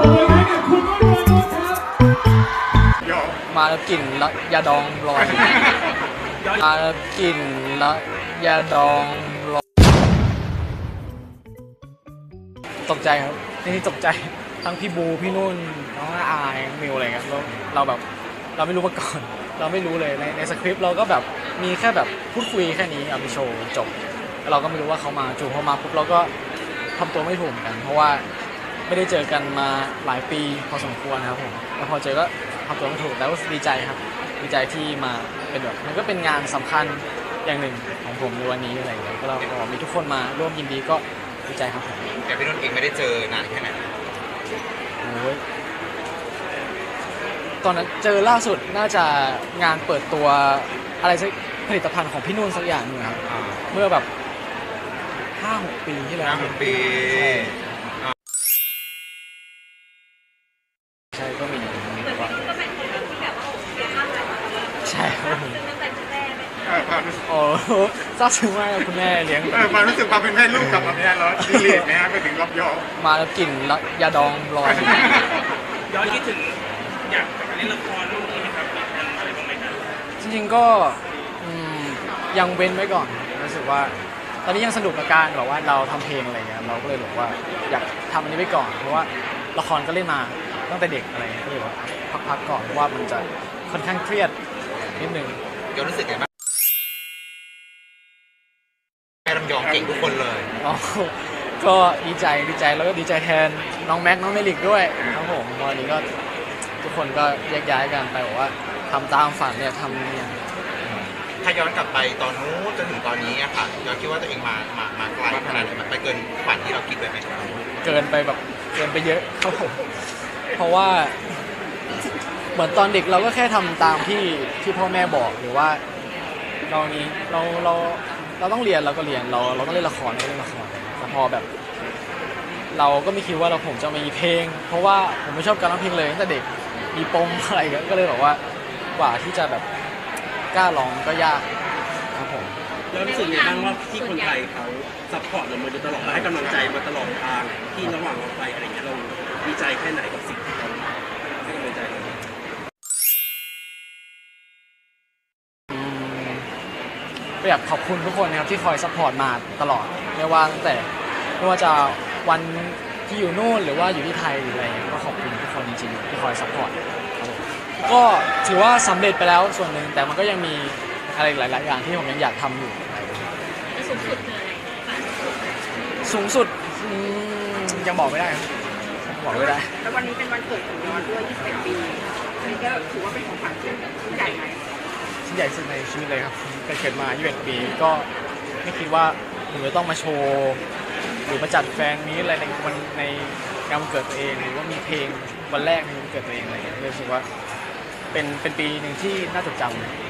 ปรบมือให้กับคุณนุ่นวรนุชครับมาแล้วกลิ่นแล้วยาดองลอยมาแล้วกลิ่นแล้วยาดองลอยตกใจครับนี่ตกใจทั้งพี่บูพี่นุ่นน้องอายมิวอะไรเงี้ยเราเราแบบเราไม่รู้มาก่อน เราไม่รู้เลยในในสคริปต์เราก็แบบมีแค่แบบพูดคุยแค่นี้เอาไปโชว์จบแล้วเราก็ไม่รู้ว่าเขามาจู่เขามาปุ๊บเราก็ทำตัวไม่ถูกเหมือนกัน เพราะว่า ไม่ได้เจอกันมาหลายปีพอสมควรครับผมแล้วพอเจอก็ทำตัวไม่ถูกแล้วก็ดีใจครับดีใจที่มาเป็นแบบมันก็เป็นงานสำคัญอย่างหนึ่งของผมในวันนี้อะไรอย่างเงี้ยก็เราก็มีทุกคนมาร่วมยินดีก็ดีใจครับผมแต่พี่นุ่นเองไม่ได้เจอนานแค่ไหนโอ้ยตอนนั้นเจอล่าสุดน่าจะงานเปิดตัวอะไรสักผลิตภัณฑ์ของพี่นุ่นสักอย่างหนึงครับ เมื่อแบบห้าหกปีที่แล้ว ห้าหกปี ก็มีมีว่าใช่ครับผมเออความรู้สึกโอ้ซาบซึ้งมากครับคุณแม่เลี้ยงเออความรู้สึกความเป็นแม่ลูกกลับมาเนี่ยแล้วดีเลทนะฮะไปถึงรอบยอมาแล้วกลิ่นล้วยาดองลอย ย้อนคิดถึงอยากกลับมาเล่นละครรุ่นนี้ไหมครับมีแผนอะไรบ้างไหมครับจริงๆก็อืมยังเว้นไว้ก่อนรู้สึกว่า ตอนนี้ยังสนุกกับการแบบว่าเราทำเพลงอะไรเงี้ยเราก็เลยบอกว่าอยากทำอันนี้ไว้ก่อน เพราะว่าละครก็เล่นมา ตั้งแต่เด็กอะไรเงี้ยก็เลยว่าพักๆก่อนเพราะว่ามันจะค่อนข้างเครียดนิดนึง ยอรู้สึกไงบ้างแม่ลำยองเก่งทุกคนเลยอ๋อก็ดีใจดีใจแล้วก็ดีใจแทนน้องแม็กน้องเมลิกด้วยครับผมวันนี้ก็ทุกคนก็แยกย้ายกันไปบอกว่าทำตามฝันเนี่ยทำเนี่ยถ้าย้อนกลับไปตอนนู้นจนถึงตอนนี้อะค่ะเราคิดว่าตัวเองมามามาไกลขนาดไหนมันไปเกินฝันที่เราคิดไว้ไหมเกินไปแบบเกินไปเยอะครับผม เพราะว่า เหมือนตอนเด็กเราก็แค่ทำตามที่ที่พ่อแม่บอกหรือว่าเรานี้เราเราเราต้องเรียนเราก็เรียนเราเราต้องเล่นละครเราก็เล่นละครแต่พอแบบ เราก็ไม่คิดว่าเราผมจะมีเพลง เพราะว่าผมไม่ชอบการร้องเพลงเลยตั้งแต่เด็กมีปมอะไรก็ก็เลยบอกว่า กว่าที่จะแบบกล้าร้องก็ยาก แล้วรู้สึกยังไงบ้างว่าที่คนไทยเขาซัพพอร์ตเรามาโดยตลอดและให้กำลังใจมาตลอดทางที่ระหว่างเราไปอะไรเงี้ยเราดีใจแค่ไหนกับสิ่งที่เขาให้กำลังใจเราอยากขอบคุณทุกคนนะครับที่คอยซัพพอร์ตมาตลอดไม่ว่าตั้งแต่ไม่ว่าจะวันที่อยู่นู่นหรือว่าอยู่ที่ไทยหรืออะไรเงี้ยก็ขอบคุณทุกคนจริงๆที่คอยซัพพอร์ตก็ถือว่าสำเร็จไปแล้วส่วนหนึ่งแต่มันก็ยังมี อะไรหลาย ๆ อย่างที่ผมยังอยากทำอยู่สูงสุดอืมยังบอกไม่ได้ครับบอกไม่ได้ แล้ววันนี้เป็นวันเกิดของยอดด้วย21ปีอันนี้ก็ถือว่าเป็นของขวัญที่ยิ่งใหญ่ไหมที่ใหญ่สุดในชีวิตเลยครับเป็นเกิดมา 21 ปีก็ไม่คิดว่าผมจะต้องมาโชว์ หรือมาจัดแฟนมีตอะไรในวันในงานวันเกิดตัวเอง หรือว่ามีเพลงวันแรกในวันเกิดตัวเองอะไรอย่างเงี้ยเลยรู้สึกว่าเป็นเป็นปีหนึ่งที่น่าจดจำ